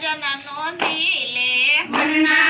ભજન નો દિલે ભણના